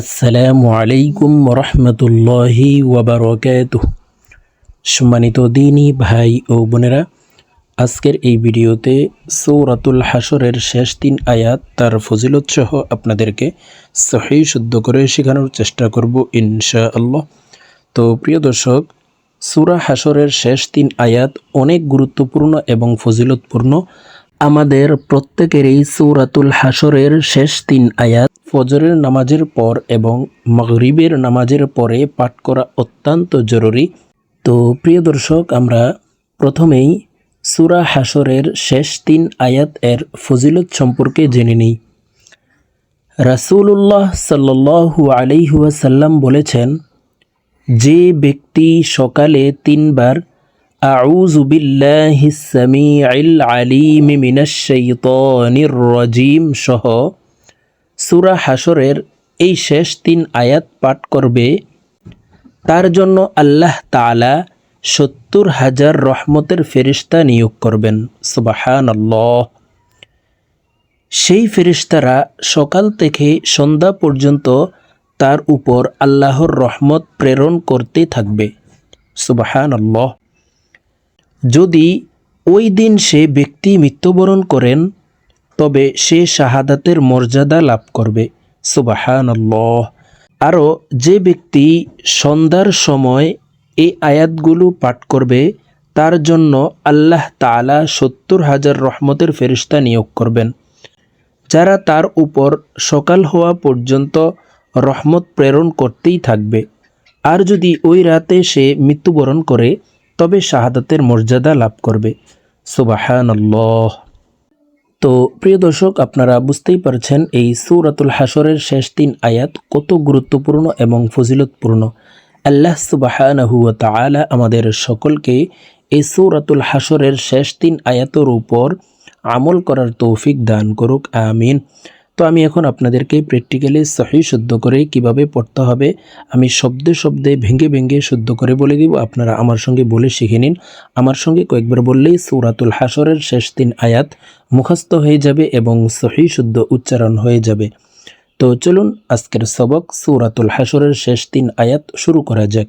আসসালামু আলাইকুম রহমতুল্লাহি ওয়াবারকাত সম্মানিত দিনী ভাই ও বোনেরা, আজকের এই ভিডিওতে সৌরাতুল হাসরের শেষ তিন আয়াত তার ফজিলত সহ আপনাদেরকে সহি শুদ্ধ করে শেখানোর চেষ্টা করব ইনশা আল্লাহ তো প্রিয় দর্শক, সুরা হাসরের শেষ তিন আয়াত অনেক গুরুত্বপূর্ণ এবং ফজিলতপূর্ণ। আমাদের প্রত্যেকেরই সৌরাতুল হাসরের শেষ তিন আয়াত ফজরের নামাজের পর এবং মগরিবের নামাজের পরে পাঠ করা অত্যন্ত জরুরি। তো প্রিয় দর্শক, আমরা প্রথমেই সুরা হাসরের শেষ তিন আয়াত এর ফজিলত সম্পর্কে জেনে নিই। রাসূলুল্লাহ সাল্লাল্লাহু আলাইহি ওয়াসাল্লাম বলেছেন, যে ব্যক্তি সকালে তিনবার, আউযু বিল্লাহিস সামিউল আলিম সহ সূরা হাসরের এই শেষ তিন আয়াত পাঠ করবে, তার জন্য আল্লাহ তাআলা সত্তর হাজার রহমতের ফেরিস্তা নিয়োগ করবেন। সুবহানাল্লাহ। সেই ফেরিস্তারা সকাল থেকে সন্ধ্যা পর্যন্ত তার উপর আল্লাহর রহমত প্রেরণ করতে থাকবে। সুবাহান যদি ওই দিন সে ব্যক্তি মৃত্যুবরণ করেন তবে সে শাহাদাতের মর্যাদা লাভ করবে। সুবাহান আল্লাহ আরও, যে ব্যক্তি সন্ধ্যার সময় এই আয়াতগুলো পাঠ করবে, তার জন্য আল্লাহ তাআলা সত্তর হাজার রহমতের ফেরিস্তা নিয়োগ করবেন। যারা তার উপর সকাল হওয়া পর্যন্ত রহমত প্রেরণ করতেই থাকবে। আর যদি ওই রাতে সে মৃত্যুবরণ করে, তবে শাহাদাতের মর্যাদা লাভ করবে। সুবাহানল্লাহ। তো প্রিয় দর্শক, আপনারা বুঝতেই পারছেন এই সুরাতুল হাসরের শেষ তিন আয়াত কত গুরুত্বপূর্ণ এবং ফজিলতপূর্ণ। আল্লাহ সুবাহানহুয়া আলা আমাদের সকলকে এই সুরাতুল হাসরের শেষ তিন আয়াতের উপর আমল করার তৌফিক দান করুক, আমিন। তো আমি এখন আপনাদেরকে প্র্যাকটিক্যালি সহি শুদ্ধ করে কীভাবে পড়তে হবে, আমি শব্দে শব্দে ভেঙে ভেঙে শুদ্ধ করে বলে দিব, আপনারা আমার সঙ্গে বলে শিখে নিন। আমার সঙ্গে কয়েকবার বললেই সৌরাতুল হাসরের শেষ তিন আয়াত মুখস্থ হয়ে যাবে এবং সহি শুদ্ধ উচ্চারণ হয়ে যাবে। তো চলুন আজকের সবক সৌরাতুল হাসরের শেষ তিন আয়াত শুরু করা যাক।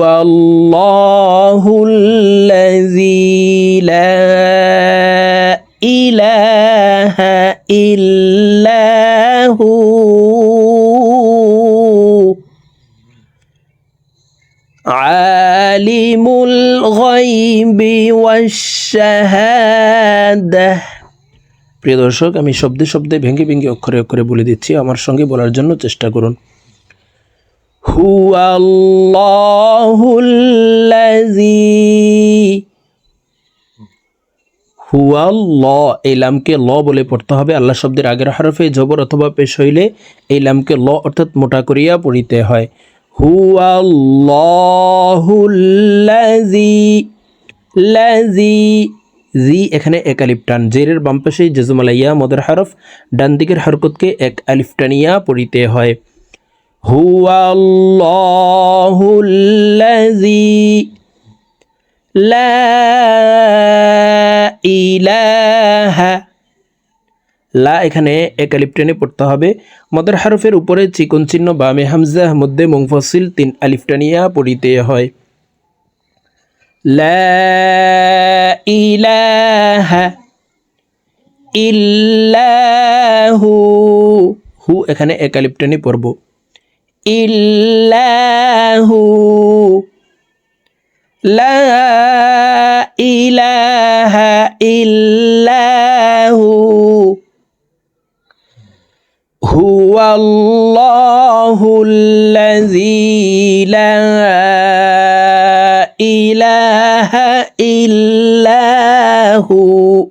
الله الذي لا إله إلا هو عالم الغيب والشهادة প্রিয় দর্শক আমি শব্দে শব্দে ভেঙে ভেঙে অক্ষরে অক্ষরে বলে দিচ্ছি আমার সঙ্গে বলার জন্য চেষ্টা করুন هو الله الذي হুয়া ল এই লামকে ল বলে পড়তে হবে আল্লাহ শব্দের আগের হরফে জবর অথবা পেশ হইলে এই লামকে ল অর্থাৎ মোটা করিয়া পড়িতে হয় হুয়া লাজি লাজি জি এখানে এক আলিফ টান জেরের বাম পাশে জেজুমালাইয়া মদের হরফ ডান দিকের হরকতকে এক আলিফ টানিয়া পড়িতে হয় هو الله الذي لا إله লা এখানে একালিপ টেনে পড়তে হবে মদের হারফের উপরে চিকন চিহ্ন বামে হামজা মধ্যে মুংফসিল তিন আলিফ টানিয়া পড়িতে হয় লা ইলাহা ইল্লাহু হু এখানে একালিপ টেনে পড়ব إلا هو لا إله إلا هو. هو الله الذي لا إله إلا هو.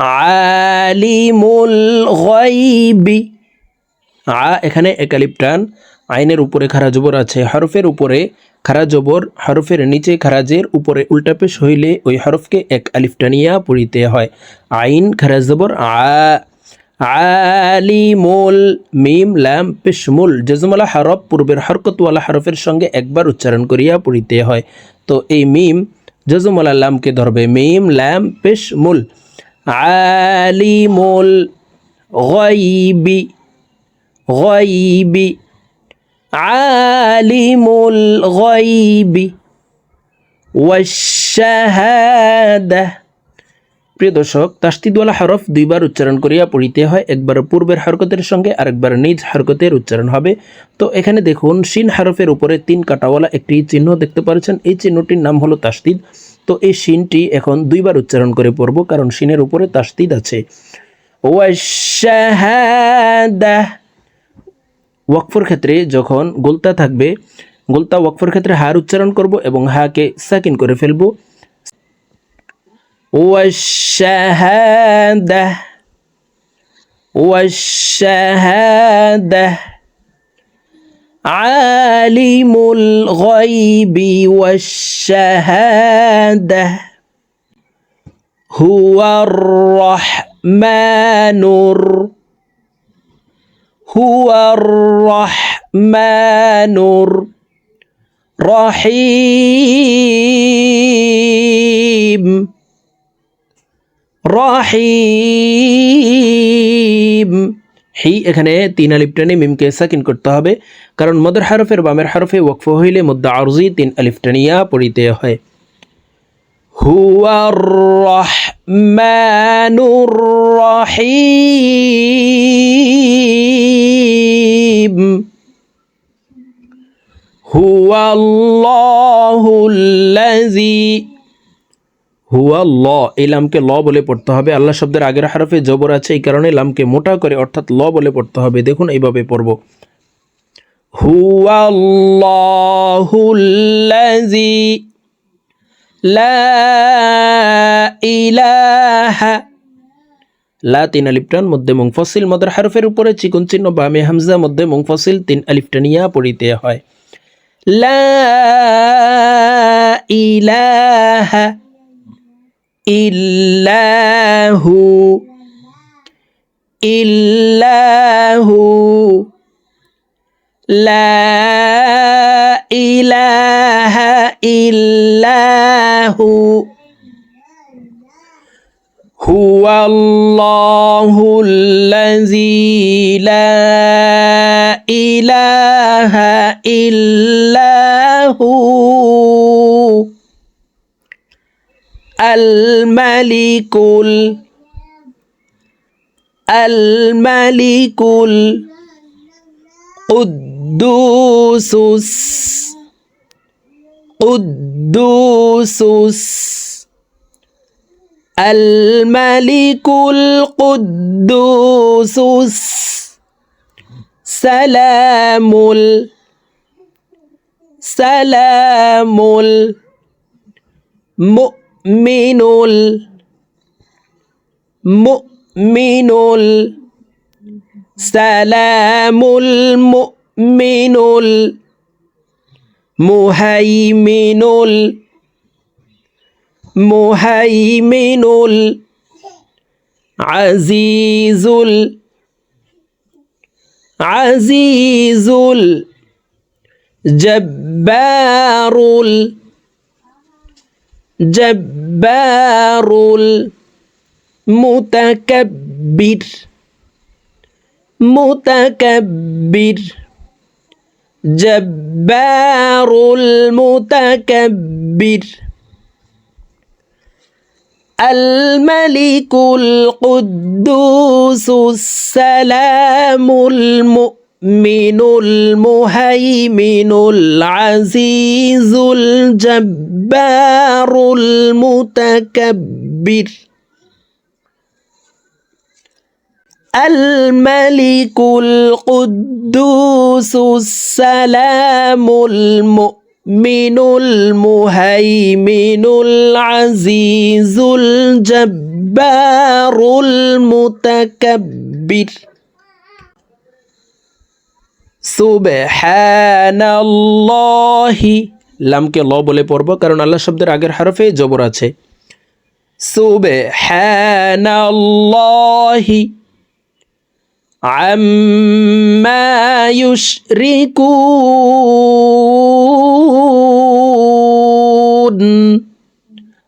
عالم الغيب. আ এখানে একালিপ টান আইনের উপরে খারা জবর আছে। হরফের উপরে খারা জবর, হরফের নিচে খারাজের উপরে উল্টাপেশ হইলে ওই হরফকে এক আলিফ টানিয়া পড়িতে হয়। আইন, খারা জবর আলিমুল, মিম, লাম, পেশমুল, জজমলা, হরফ, পূর্বের হরকতওয়ালা হরফের সঙ্গে একবার উচ্চারণ করিয়া পড়িতে হয়। তো এই মিম, জজমলা, লামকে ধরবে। মিম, লাম, পেশমুল, আলিমুল, গয়বি غيب عالم الغيب والشهادة প্রিয় দর্শক তাস্তিদওয়ালা হরফ দুইবার উচ্চারণ করিয়া পড়িতে হয় একবার পূর্বের হরকতের সঙ্গে আরেকবার নিজ হরকতের উচ্চারণ হবে তো এখানে দেখুন শিন হরফের উপরে তিন কাটাওয়ালা একটি চিহ্ন দেখতে পাচ্ছেন এই চিহ্নটির নাম হলো তাস্তিদ তো এই শিনটি এখন দুইবার উচ্চারণ করে পড়ব কারণ শিনের উপরে তাস্তিদ আছে ওয়াশাহাদা ওয়াকফর ক্ষেত্রে যখন গোলতা থাকবে গোলতা ওয়াকফর ক্ষেত্রে হার উচ্চারণ করব এবং হাকে সাকিন করে ফেলব ওয়াশাহাদা ওয়াশাহাদা عالم الغيب والشهادة هو الرحمن الرحيم হুয়ার রহমানুর রহিম। রহিম। হি, এখানে তিন আলিফ টানে মিমকে সাকিন করতে হবে। কারণ মদর হারফের বামের হারফে ওকফ হইলে মুদ্দা আরজি তিন আলিফ টানিয়া পড়িতে হয়। হুয়ার রহমানুর রহিম হুয়াল্লাহুল্লাজি হুয়া ল এই লামকে ল বলে পড়তে হবে। আল্লাহ শব্দের আগের হারফে জবর আছে, এই কারণে লামকে মোটা করে অর্থাৎ ল বলে পড়তে হবে। দেখুন, এইভাবে পড়ব। হুয়াল্লাহুল্লাজি লা তিন আলিফটান মধ্যে মুংফসিল মদের হারফের উপরে চিকন চিহ্ন, বামে হামজা, মধ্যে মুংফসিল তিন আলিফটানিয়া পড়িতে হয়। লা ইলাহা ইল্লাহু ইল্লাহু লা إله إلا هو. هو الله الذي لا إله إلا هو. الملك الملك القدوس. قدوس الملك القدوس. سلام سلام المؤمن المؤمن سلام المؤمن المهيمن المهيمن العزيز العزيز الجبار الجبار المتكبر متكبر. جبار المتكبر. الملك القدوس السلام المؤمن المهيمن العزيز الجبار المتكبر. الملك القدوس السلام المؤمن المهيمن العزيز الجبار المتكبر সুবহানাল্লাহি লামকে ল বলে পড়ব কারণ আল্লাহ শব্দের আগের হরফে জবর আছে সুবহানাল্লাহি আম্মা ইউশরিকুন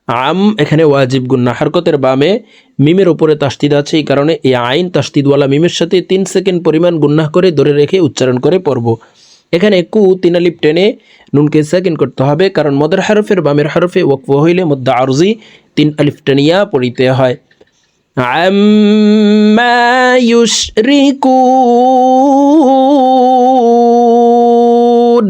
আম এখানে ওয়াজিব গুন্না হারকতের বামে মিমের উপরে তাস্তিদ আছে, এই কারণে এই আইন তাস্তিদওয়ালা মিমের সাথে তিন সেকেন্ড পরিমাণ গুন্নাহ করে ধরে রেখে উচ্চারণ করে পড়ব। এখানে কু তিনালিপ টেনে নুনকে সেকেন্ড করতে হবে, কারণ মদের হারফের বামের হারফে ওয়াকফ হইলে মধ্যে আরজি তিন আলিফ, টেনিয়া পড়িতে হয়। আম্মা ইউশরিকুন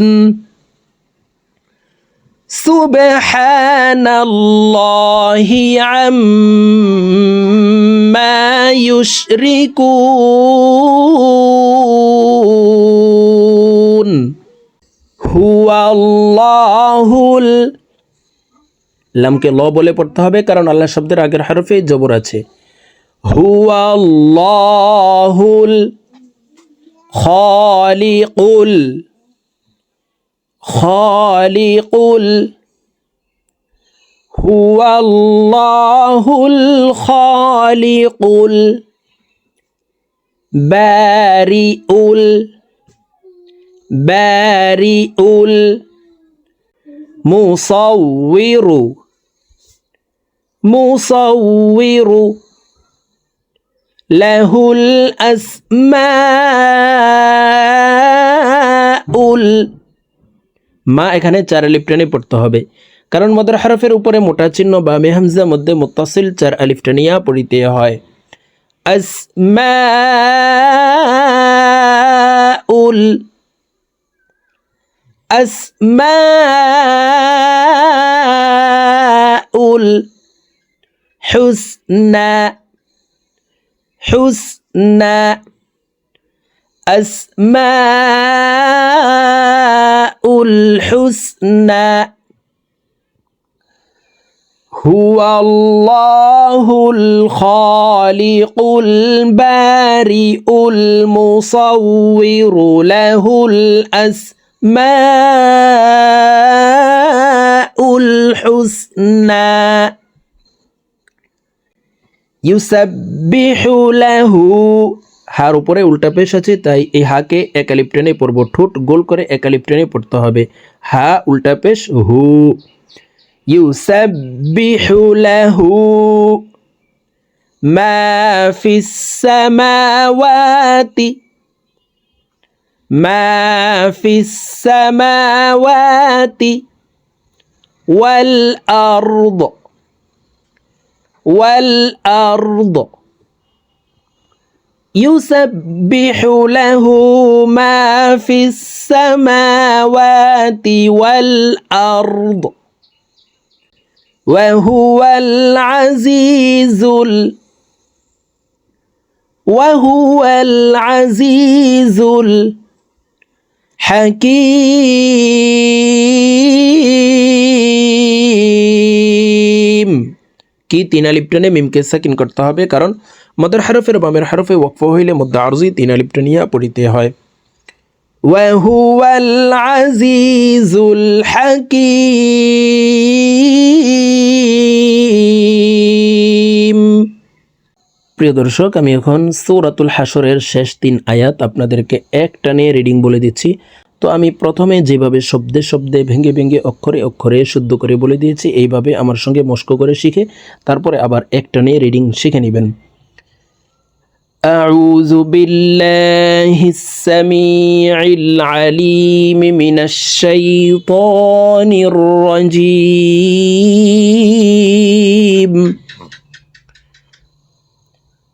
سبحان الله عما يشركون هو الله ال- লামকে ল বলে পড়তে হবে কারণ আল্লাহ শব্দের আগের হরফে জবর আছে هو الله الخالق الخالق هو الله الخالق البارئ البارئ المصور مصور লাহুল আসমাউল। মা এখানে চার আলিফ টেনে পড়তে হবে। কারণ মদর হরফের উপরে মোটা চিহ্ন বা মেহামজা মধ্যে মুতাসিল চার আলিফ টানিয়া পড়িতে হয়। আসমাউল। আসমাউল। হুসনা حسنى أسماء الحسنى هو الله الخالق البارئ المصور له الأسماء الحسنى. ইউসাব্বিহু লাহু। হার উপরে উল্টা পেশ আছে, তাই এই হাকে একালিপ টেনে পড়ব। ঠোঁট গোল করে একালিপ টেনে পড়তে হবে। হা, উল্টা পেশ, হু। ইউসাব্বিহু লাহু। মা ফিস সামাওয়াতি। মা ফিস সামাওয়াতি। ওয়াল আরদ। والأرض. يسبح له ما في السماوات والأرض. وهو العزيز ال وهو العزيز الحكيم. কি তিন আলিপ টেনে মিমকে সাকিন করতে হবে কারণ মদের হরফের বামের হরফে ওয়াকফ হইলে মধ্যে আরজি তিন আলিপ টেনিয়া পড়িতে হয় وهو العزيز الحكيم প্রিয় দর্শক আমি এখন সৌরাতুল হাসরের শেষ তিন আয়াত আপনাদেরকে এক টানে রিডিং বলে দিচ্ছি তো আমি প্রথমে যেভাবে শব্দে শব্দে ভেঙে ভেঙে অক্ষরে অক্ষরে শুদ্ধ করে বলে দিয়েছি এইভাবে আমার সঙ্গে মস্ক করে শিখে তারপরে আবার এক টানে রিডিং শিখে নেবেন أعوذ بالله السميع العليم من الشيطان الرجيم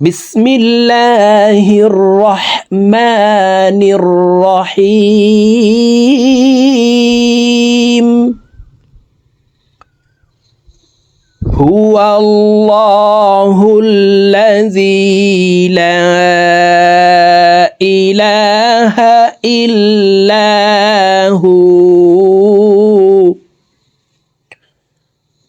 بسم الله الرحمن الرحيم. هو الله الذي لا إله إلا هو.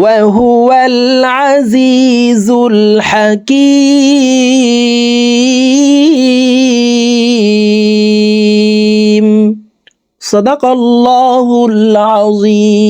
وهو العزيز الحكيم. صدق الله العظيم.